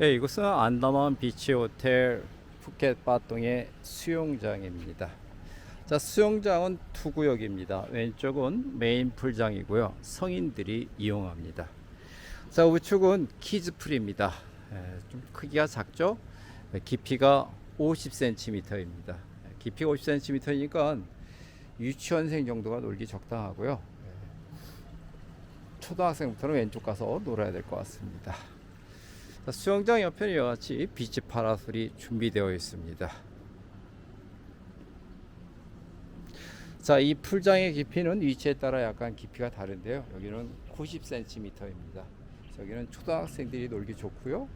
네, 이곳은 안다만 비치 호텔 푸켓 바동의 수영장입니다. 자, 수영장은 두 구역입니다. 왼쪽은 메인 풀장이고요. 성인들이 이용합니다. 자, 우측은 키즈풀입니다. 좀 크기가 작죠? 네, 깊이가 50cm입니다. 깊이가 50cm니까 유치원생 정도가 놀기 적당하고요. 네, 초등학생부터는 왼쪽 가서 놀아야 될 것 같습니다. 자, 수영장 옆에는 이와 같이 비치 파라솔이 준비되어 있습니다. 자, 이 풀장의 깊이는 위치에 따라 약간 깊이가 다른데요. 여기는 90cm입니다. 저기는 초등학생들이 놀기 좋고요.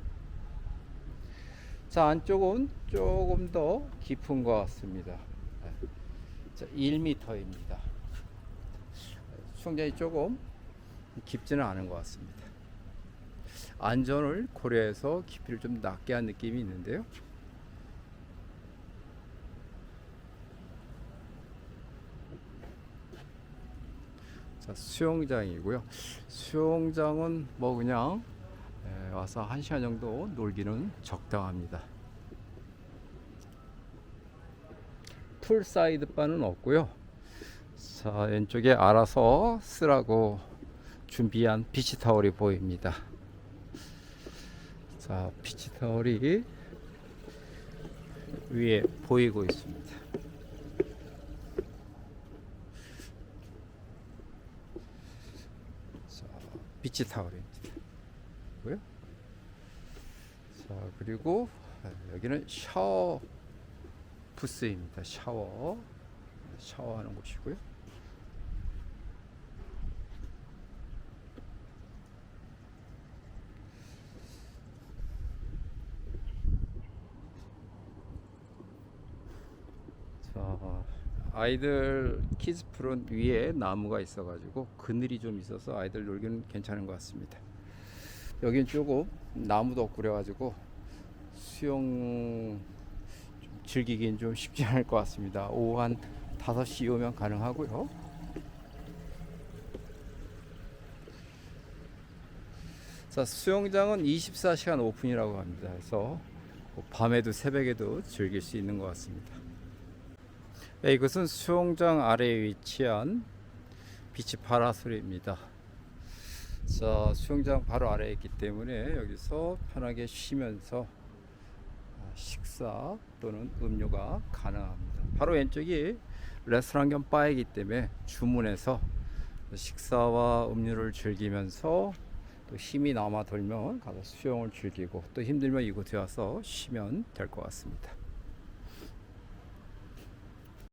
자, 안쪽은 조금 더 깊은 것 같습니다. 네. 자, 1m입니다. 수영장이 조금 깊지는 않은 것 같습니다. 안전을 고려해서 깊이를 좀 낮게 한 느낌이 있는데요. 자, 수영장이고요. 수영장은 뭐 그냥 에, 와서 한 시간 정도 놀기는 적당합니다. 풀사이드 바는 없고요. 자, 왼쪽에 알아서 쓰라고 준비한 비치 타월이 보입니다. 자, 비치 타월이 위에 보이고 있습니다. 자, 비치 타월입니다. 고요. 자, 그리고 여기는 샤워 부스입니다. 샤워. 샤워하는 곳이고요. 자, 아이들 키즈풀은 위에 나무가 있어가지고 그늘이 좀 있어서 아이들 놀기는 괜찮은 것 같습니다. 여긴 조금 나무도 없고 그래가지고 수영 좀 즐기긴 좀 쉽지 않을 것 같습니다. 오후 한 5시 오면 가능하고요. 자, 수영장은 24시간 오픈이라고 합니다. 그래서 뭐 밤에도 새벽에도 즐길 수 있는 것 같습니다. 네, 이것은 수영장 아래에 위치한 비치 파라솔입니다. 자, 수영장 바로 아래에 있기 때문에 여기서 편하게 쉬면서 식사 또는 음료가 가능합니다. 바로 왼쪽이 레스토랑 겸 바이기 때문에 주문해서 식사와 음료를 즐기면서 또 힘이 남아 돌면 가서 수영을 즐기고 또 힘들면 이곳에 와서 쉬면 될 것 같습니다.